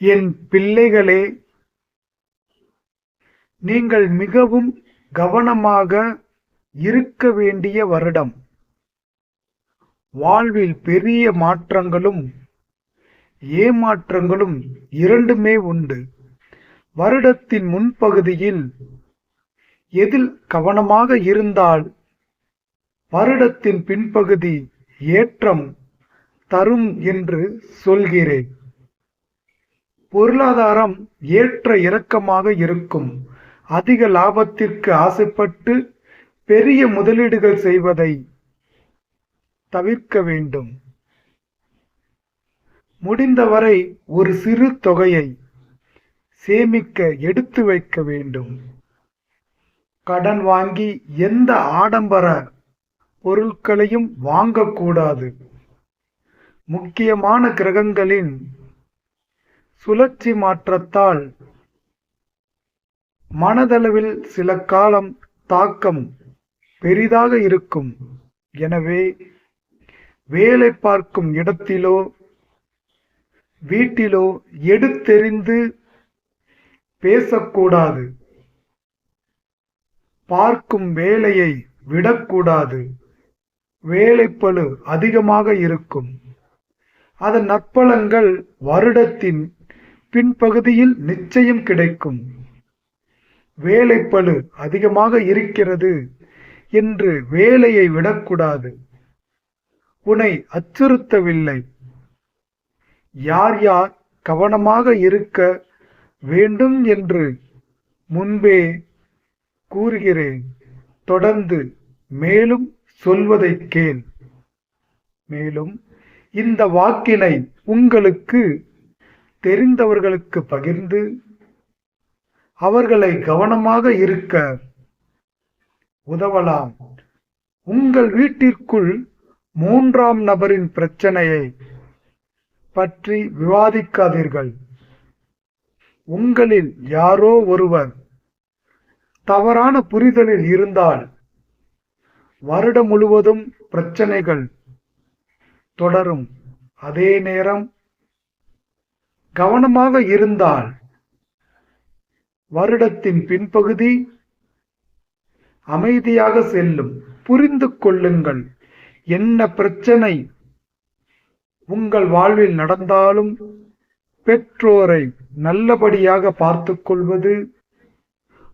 என் பிள்ளைகளே நீங்கள் மிகவும் கவனமாக இருக்க வேண்டிய வருடம். வாழ்வில் பெரிய மாற்றங்களும் ஏமாற்றங்களும் இரண்டுமே உண்டு. வருடத்தின் முன்பகுதியில் எதில் கவனமாக இருந்தால் வருடத்தின் பின்பகுதி ஏற்றம் தரும் என்று சொல்கிறேன். பொருளாதாரம் ஏற்ற இறக்கமாக இருக்கும். அதிக லாபத்திற்கு ஆசைப்பட்டு பெரிய முதலீடுகள் செய்வதை தவிர்க்க வேண்டும். முடிந்தவரை ஒரு சிறு தொகையை சேமிக்க எடுத்து வைக்க வேண்டும். கடன் வாங்கி எந்த ஆடம்பர பொருட்களையும் வாங்கக்கூடாது. முக்கியமான கிரகங்களின் சுழற்சி மாற்றத்தால் மனதளவில் சில காலம் தாக்கம் பெரிதாக இருக்கும். எனவே வேலை பார்க்கும் இடத்திலோ வீட்டிலோ எடுத்தெறிந்து பேசக்கூடாது. பார்க்கும் வேலையை விடக்கூடாது. வேலைப்பழு அதிகமாக இருக்கும். அதன் நற்பலங்கள் வருடத்தின் பின்பகுதியில் நிச்சயம் கிடைக்கும். வேலைப்பழு அதிகமாக இருக்கிறது என்று வேலையை விடக்கூடாது. உன்னை அச்சுறுத்தவில்லை. யார் யார் கவனமாக இருக்க வேண்டும் என்று முன்பே கூறுகிறேன். தொடர்ந்து மேலும் சொல்வதை கேள். மேலும் இந்த வாக்கினை உங்களுக்கு தெரிந்தவர்களுக்கு பகிர்ந்து அவர்களை கவனமாக இருக்க உதவலாம். உங்கள் வீட்டிற்குள் மூன்றாம் நபரின் பிரச்சனையை பற்றி விவாதிக்காதீர்கள். உங்களில் யாரோ ஒருவர் தவறான புரிதலில் இருந்தால் வருடம் முழுவதும் பிரச்சனைகள் தொடரும். அதே நேரம் கவனமாக இருந்தால் வருடத்தின் பின்பகுதி அமைதியாக செல்லும். புரிந்து கொள்ளுங்கள். என்ன பிரச்சனை உங்கள் வாழ்வில் நடந்தாலும் பெற்றோரை நல்லபடியாக பார்த்து கொள்வது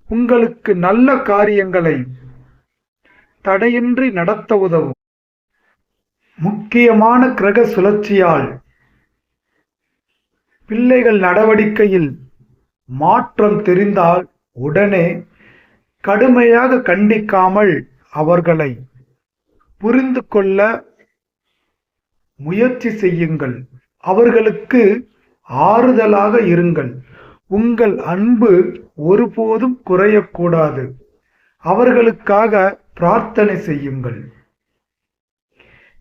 உங்களுக்கு நல்ல காரியங்களை தடையின்றி நடத்த உதவும். முக்கியமான கிரக சுழற்சியால் பிள்ளைகள் நடவடிக்கையில் மாற்றம் தெரிந்தால் உடனே கடுமையாக கண்டிக்காமல் அவர்களை புரிந்து கொள்ள முயற்சி செய்யுங்கள். அவர்களுக்கு ஆறுதலாக இருங்கள். உங்கள் அன்பு ஒருபோதும் குறையக்கூடாது. அவர்களுக்காக பிரார்த்தனை செய்யுங்கள்.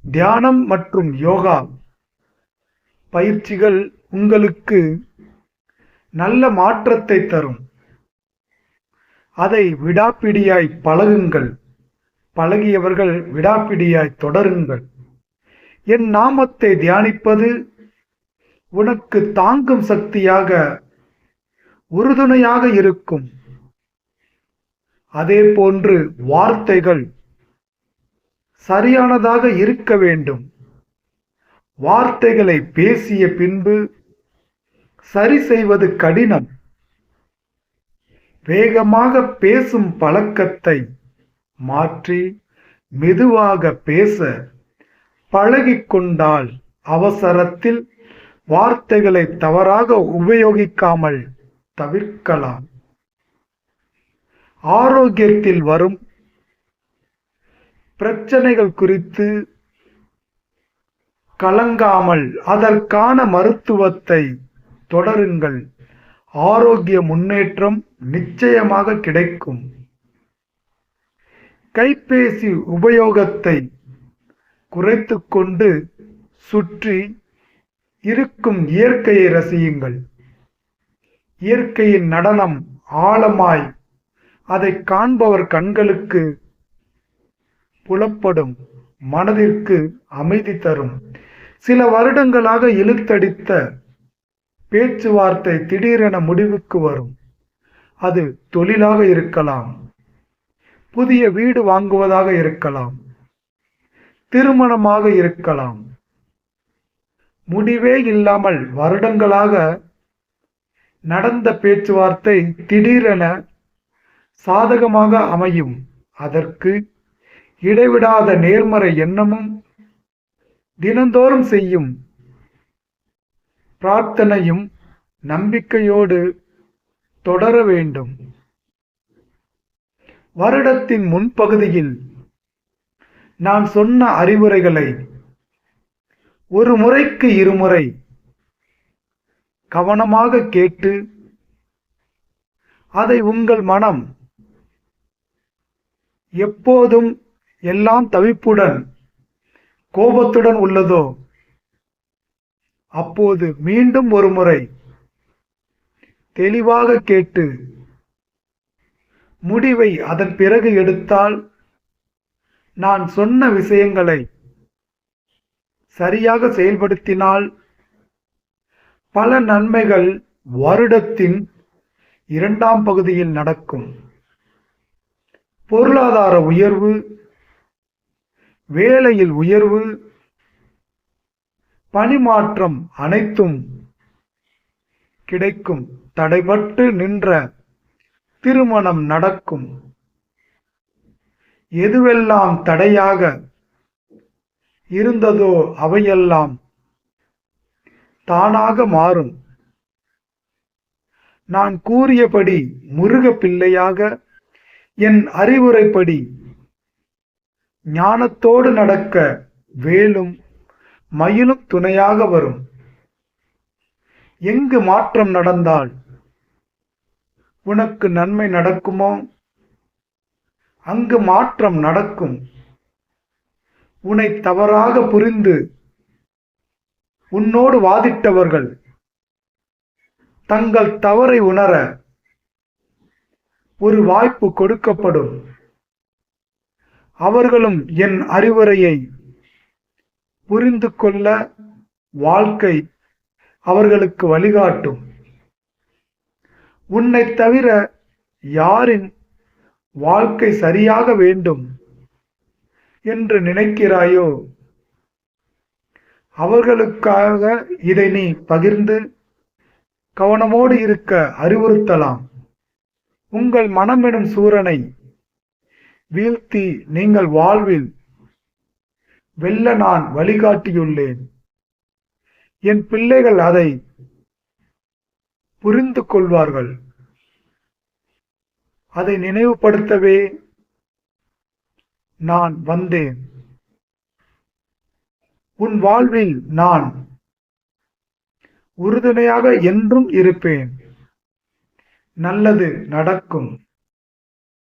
தியானம் மற்றும் யோகா பயிற்சிகள் உங்களுக்கு நல்ல மாற்றத்தை தரும். அதை விடாப்பிடியாய் பழகுங்கள். பழகியவர்கள் விடாப்பிடியாய் தொடருங்கள். என் நாமத்தை தியானிப்பது உனக்கு தாங்கும் சக்தியாக உறுதுணையாக இருக்கும். அதே போன்று வார்த்தைகள் சரியானதாக இருக்க வேண்டும். வார்த்தைகளை பேசிய பின்பு சரி செய்வது கடினம். வேகமாக பேசும் பழக்கத்தை மாற்றி மெதுவாக பேச பழகிக்கொண்டால் அவசரத்தில் வார்த்தைகளை தவறாக உபயோகிக்காமல் தவிர்க்கலாம். ஆரோக்கியத்தில் வரும் பிரச்சனைகள் குறித்து கலங்காமல் அதற்கான மருத்துவத்தை தொடருங்கள். ஆரோக்கிய முன்னேற்றம் நிச்சயமாக கிடைக்கும். கைபேசி உபயோகத்தை குறைத்துக்கொண்டு சுற்றி இருக்கும் இயற்கையை ரசியுங்கள். இயற்கையின் நடனம் ஆழமாய் அதை காண்பவர் கண்களுக்கு புலப்படும் மனதிற்கு அமைதி தரும். சில வருடங்களாக இழுத்தடித்த பேச்சுவார்த்தை திடீரென முடிவுக்கு வரும். அது தொழிலாக இருக்கலாம். புதிய வீடு வாங்குவதாக இருக்கலாம். திருமணமாக இருக்கலாம். முடிவே இல்லாமல் வருடங்களாக நடந்த பேச்சுவார்த்தை திடீரென சாதகமாக அமையும். அதற்கு இடைவிடாத நேர்மறை எண்ணமும் தினந்தோறும் செய்யும். பிரார்த்தனையும் நம்பிக்கையோடு தொடர வேண்டும். வருடத்தின் முன்பகுதியில் நான் சொன்ன அறிவுரைகளை ஒரு முறைக்கு இருமுறை கவனமாக கேட்டு அதை உங்கள் மனம் எப்போதும் எல்லாம் தவிப்புடன் கோபத்துடன் உள்ளதோ அப்போது மீண்டும் ஒரு முறை தெளிவாக கேட்டு முடிவை அதன் பிறகு எடுத்தால் நான் சொன்ன விஷயங்களை சரியாக செயல்படுத்தினால் பல நன்மைகள் வருடத்தின் இரண்டாம் பகுதியில் நடக்கும். பொருளாதார உயர்வு வேலையில் உயர்வு பணிமாற்றம் அனைத்தும் கிடைக்கும். தடைபட்டு நின்ற திருமணம் நடக்கும். எதுவெல்லாம் தடையாக இருந்ததோ அவையெல்லாம் தானாக மாறும். நான் கூறியபடி முருகப்பிள்ளையாக என் அறிவுரைப்படி ஞானத்தோடு நடக்க வேலும் மயிலும் துணையாக வரும். எங்கு மாற்றம் நடந்தால் உனக்கு நன்மை நடக்குமோ? அங்கு மாற்றம் நடக்கும். உன்னை தவறாக புரிந்து உன்னோடு வாதிட்டவர்கள் தங்கள் தவறை உணர ஒரு வாய்ப்பு கொடுக்கப்படும். அவர்களும் என் அறிவுரையை புரிந்து கொள்ள வாழ்க்கை அவர்களுக்கு வழிகாட்டும். உன்னை தவிர யாரின் வாழ்க்கை சரியாக வேண்டும் என்று நினைக்கிறாயோ அவர்களுக்காக இதை நீ பகிர்ந்து கவனமோடு இருக்க அறிவுறுத்தலாம். உங்கள் மனமெனும் சூரனை வீழ்த்தி நீங்கள் வாழ்வில் வெல்ல நான் வழிகாட்டியுள்ளேன். என் பிள்ளைகள் அதை புரிந்து கொள்வார்கள். அதை நினைவுபடுத்தவே நான் வந்தேன். உன் வாழ்வில் நான் உறுதுணையாக என்றும் இருப்பேன். நல்லது நடக்கும்.